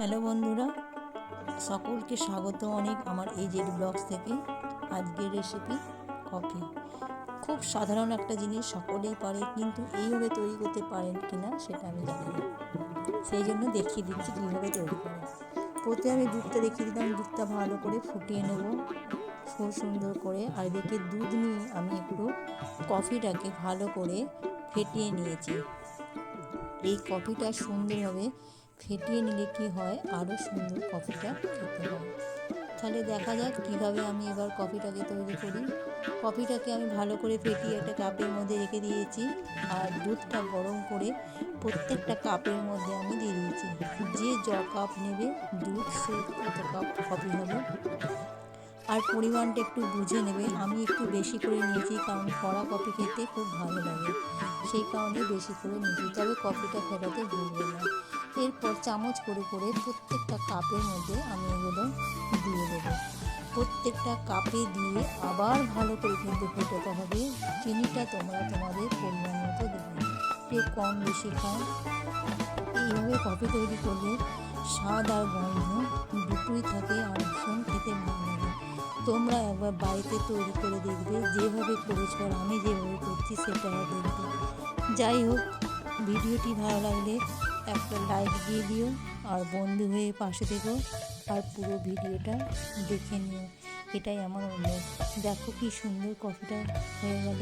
Hello বন্ধুরা, সকলকে স্বাগত অনেক আমার এই ব্লগস থেকে। আজকের রেসিপি কফি। খুব সাধারণ একটা জিনিস, সকলেই পারে, কিন্তু এইভাবে তৈরি করতে পারেন কি না সেটা আমি জানি না। সেই জন্য দেখিয়ে দিচ্ছি কীভাবে তৈরি করে প্রথমে আমি দুধটা দেখিয়ে দিলাম, দুধটা ভালো করে ফুটিয়ে নেব। খুব সুন্দর করে। আর এদিকে দুধ নিয়ে আমি একটু কফিটাকে ভালো করে ফেটিয়ে নিয়েছি। এই কফিটা সুন্দরভাবে ফেটিয়ে নিলে কি হয়? আরও সুন্দর কফিটা খেতে হয়। তাহলে দেখা যাক কীভাবে আমি এবার কফিটাকে তৈরি করি। কফিটাকে আমি ভালো করে ফেটিয়ে একটা কাপের মধ্যে রেখে দিয়েছি। আর দুধটা গরম করে প্রত্যেকটা কাপের মধ্যে আমি দিয়ে দিয়েছি। যে জ কাপ নেবে দুধ, সে কত কাপ কফি হবে। আর পরিমাণটা একটু বুঝে নেবে। আমি একটু বেশি করে নিয়েছি কারণ কড়া কফি খেতে খুব ভালো লাগে। সেই কারণে বেশি করে নিয়েছি। তবে কফিটা ফেটাতে ভুলবে না। চামচ করে করে প্রত্যেকটা কাপের মধ্যে আমি এগুলো দিয়ে দেবো। প্রত্যেকটা কাপে দিয়ে আবার ভালো করে কিন্তু ফোটাতে হবে। চিনিটা তোমরা তোমাদের পরিমাণ মতো দেবে। কেউ কম, বেশি খাও এইভাবে কফি তৈরি করলে স্বাদ আর গন্ধ দুটোই থাকে আর ভীষণ খেতে ভালো লাগে। তোমরা একবার বাড়িতে তৈরি করে দেখবে, যেভাবে করেছ আর আমি যেভাবে করছি সেটা দেখবে। যাই হোক, ভিডিওটি ভালো লাগলে একটা লাইক দিয়ে দিও, আর বন্ধু হয়ে পাশে থেকো, আর পুরো ভিডিওটা দেখে নিও। এটাই আমার অনুরোধ। দেখো কি সুন্দর কফিটা হয়ে গেল।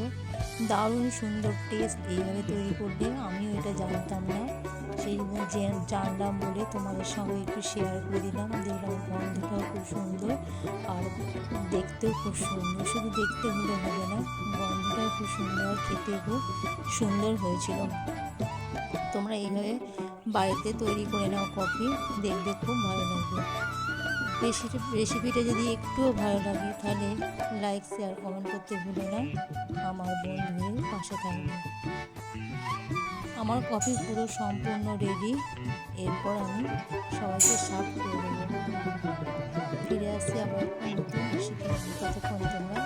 দারুণ সুন্দর টেস্ট এইভাবে তৈরি করবে, আমিও এটা জানতাম না। সেই জানলাম বলে তোমাদের সঙ্গে একটু শেয়ার করে দিলাম। দেখলাম গন্ধটাও খুব সুন্দর, আর দেখতেও খুব সুন্দর। শুধু দেখতে হলে হবে না, গন্ধটাও খুব সুন্দর খেতে খুব সুন্দর হয়েছিল। তোমরা এইভাবে বাড়িতে তৈরি করে নাও কফি। দেখবে খুব ভালো লাগবে। রেসিপি রেসিপিটা যদি একটুও ভালো লাগে, তাহলে লাইক শেয়ার কমেন্ট করতে ভুলে না। আমার বন্ধুদের পাশে থাকবে। আমার কফি পুরো সম্পূর্ণ রেডি এরপর আমি সবাইকে সাফ করে দেবো ফিরে আসছি আবার নতুন রেসিপি ততক্ষণ তোমরা